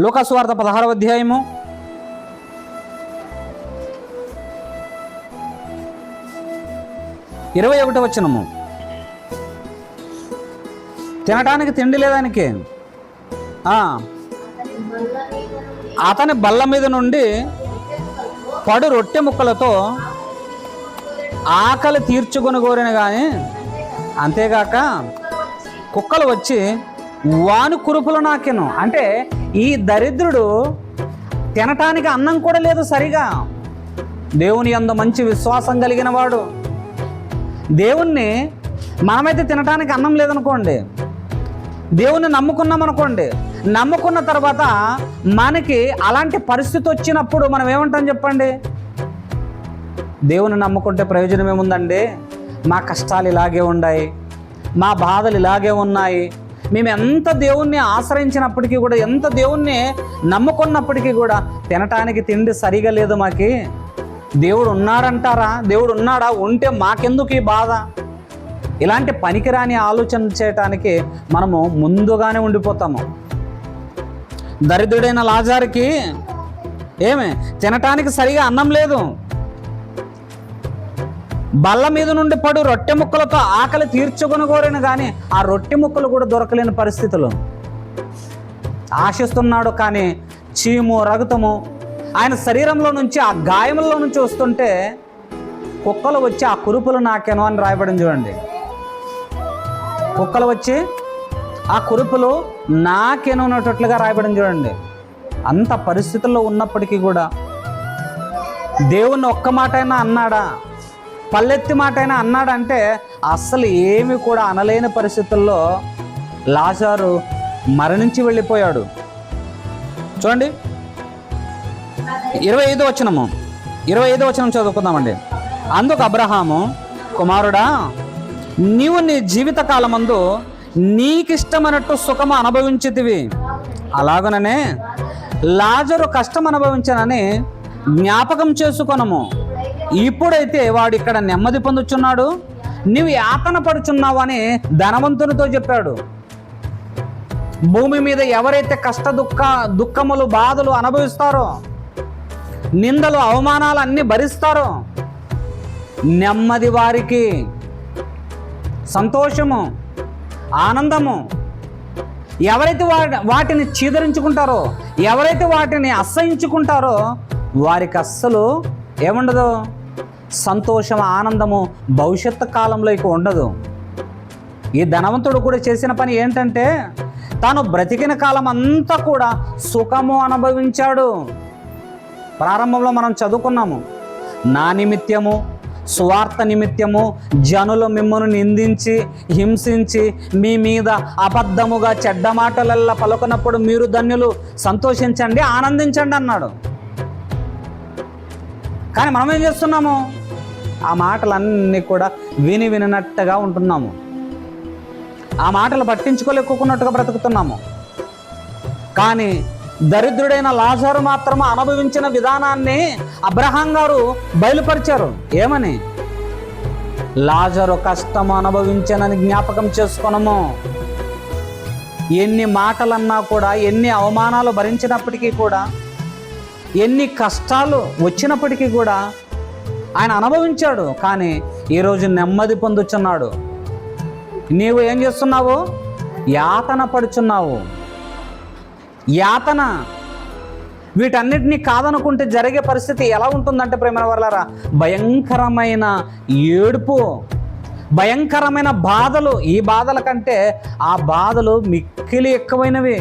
లోకస్వార్థ పదహారవ అధ్యాయము. ఇరవై ఒకటి వచ్చినము తినటానికి తిండి లేదానికి? అతని బల్ల మీద నుండి పడు రొట్టె ముక్కలతో ఆకలి తీర్చుకొని కోరిన కానీ అంతేగాక కుక్కలు వచ్చి వాని కురుపులు నాకెను. అంటే ఈ దరిద్రుడు తినటానికి అన్నం కూడా లేదు సరిగా. దేవుని అందు మంచి విశ్వాసం కలిగిన వాడు. దేవుణ్ణి మనమైతే తినటానికి అన్నం లేదనుకోండి. దేవుణ్ణి నమ్ముకున్నాం అనుకోండి నమ్ముకున్న తర్వాత మనకి అలాంటి పరిస్థితి వచ్చినప్పుడు మనం ఏమంటాం చెప్పండి? దేవుని నమ్ముకుంటే ప్రయోజనం ఏముందండి? మా కష్టాలు ఇలాగే ఉన్నాయి మా బాధలు ఇలాగే ఉన్నాయి. మేము ఎంత దేవుణ్ణి ఆశ్రయించినప్పటికీ కూడా ఎంత దేవుణ్ణి నమ్ముకున్నప్పటికీ కూడా తినటానికి తిండి సరిగా లేదు మాకి. దేవుడు ఉన్నాడంటారా? దేవుడు ఉన్నాడా? ఉంటే మాకెందుకు ఈ బాధ? ఇలాంటి పనికిరాని ఆలోచన చేయటానికి మనము ముందుగానే ఉండిపోతాము. దరిద్రుడైన లాజారికి ఏమి? తినటానికి సరిగా అన్నం లేదు. బల్ల మీద నుండి పడు రొట్టె ముక్కలతో ఆకలి తీర్చుకొని కోరిన కానీ ఆ రొట్టె ముక్కలు కూడా దొరకలేని పరిస్థితులు. ఆశిస్తున్నాడు కానీ చీము రగతము. ఆయన శరీరంలో నుంచి ఆ గాయముల్లో నుంచి వస్తుంటే కుక్కలు వచ్చి ఆ కురుపులు నాకెను అని రాయబడింది చూడండి. కుక్కలు వచ్చి ఆ కురుపులు నాకెను ఉన్నట్లుగా రాయబడింది చూడండి. అంత పరిస్థితుల్లో ఉన్నప్పటికీ కూడా దేవుణ్ణి ఒక్క మాట అయినా అన్నాడా? పల్లెత్తి మాట అయినా అన్నాడంటే అస్సలు ఏమి కూడా అనలేని పరిస్థితుల్లో లాజారు మరణించి వెళ్ళిపోయాడు. చూడండి. ఇరవై ఐదో వచనము. ఇరవై ఐదో వచనం చదువుకుందామండి. అందుకు అబ్రహాము కుమారుడా నీవు నీ జీవిత కాలమందు నీకిష్టమైనట్టు సుఖము అనుభవించితివి. అలాగననే లాజరు కష్టం అనుభవించనని జ్ఞాపకం చేసుకొనము. ఇప్పుడైతే వాడు ఇక్కడ నెమ్మది పొందుచున్నాడు. నీవు యాతన పడుచున్నావు అని ధనవంతునితో చెప్పాడు. భూమి మీద ఎవరైతే కష్ట దుఃఖ దుఃఖములు బాధలు అనుభవిస్తారో నిందలు అవమానాలు అన్నీ భరిస్తారో నెమ్మది వారికి సంతోషము ఆనందము ఎవరైతే వా వాటిని చీదరించుకుంటారో ఎవరైతే వాటిని అసహించుకుంటారో వారికి అస్సలు ఏముండదు? సంతోషం ఆనందము భవిష్యత్తు కాలంలో ఇక ఉండదు. ఈ ధనవంతుడు కూడా చేసిన పని ఏంటంటే తాను బ్రతికిన కాలం అంతా కూడా సుఖము అనుభవించాడు. ప్రారంభంలో మనం చదువుకున్నాము నా నిమిత్తము స్వార్థ నిమిత్తము జనులు మిమ్మను నిందించి హింసించి మీ మీద అబద్ధముగా చెడ్డ మాటలల్లా పలుకున్నప్పుడు మీరు ధన్యులు సంతోషించండి ఆనందించండి అన్నాడు. కానీ మనం ఏం చేస్తున్నాము? ఆ మాటలన్నీ కూడా విని విననట్టుగా ఉంటున్నాము. ఆ మాటలు పట్టించుకోలేకున్నట్టుగా బ్రతుకుతున్నాము. కానీ దరిద్రుడైన లాజారు మాత్రం అనుభవించిన విధానాన్ని అబ్రహాం గారు బయలుపరిచారు. ఏమని? లాజరు కష్టం అనుభవించానని జ్ఞాపకం చేసుకొనము. ఎన్ని మాటలన్నా కూడా ఎన్ని అవమానాలు భరించినప్పటికీ కూడా ఎన్ని కష్టాలు వచ్చినప్పటికీ కూడా ఆయన అనుభవించాడు కానీ ఈరోజు నెమ్మది పొందుచున్నాడు. నీవు ఏం చేస్తున్నావు? యాతన పడుచున్నావు. యాతన వీటన్నిటినీ కాదనుకుంటే జరిగే పరిస్థితి ఎలా ఉంటుందంటే ప్రేమ వర్లారా భయంకరమైన ఏడుపు భయంకరమైన బాధలు. ఈ బాధల కంటే ఆ బాధలు మిక్కిలి ఎక్కువైనవి.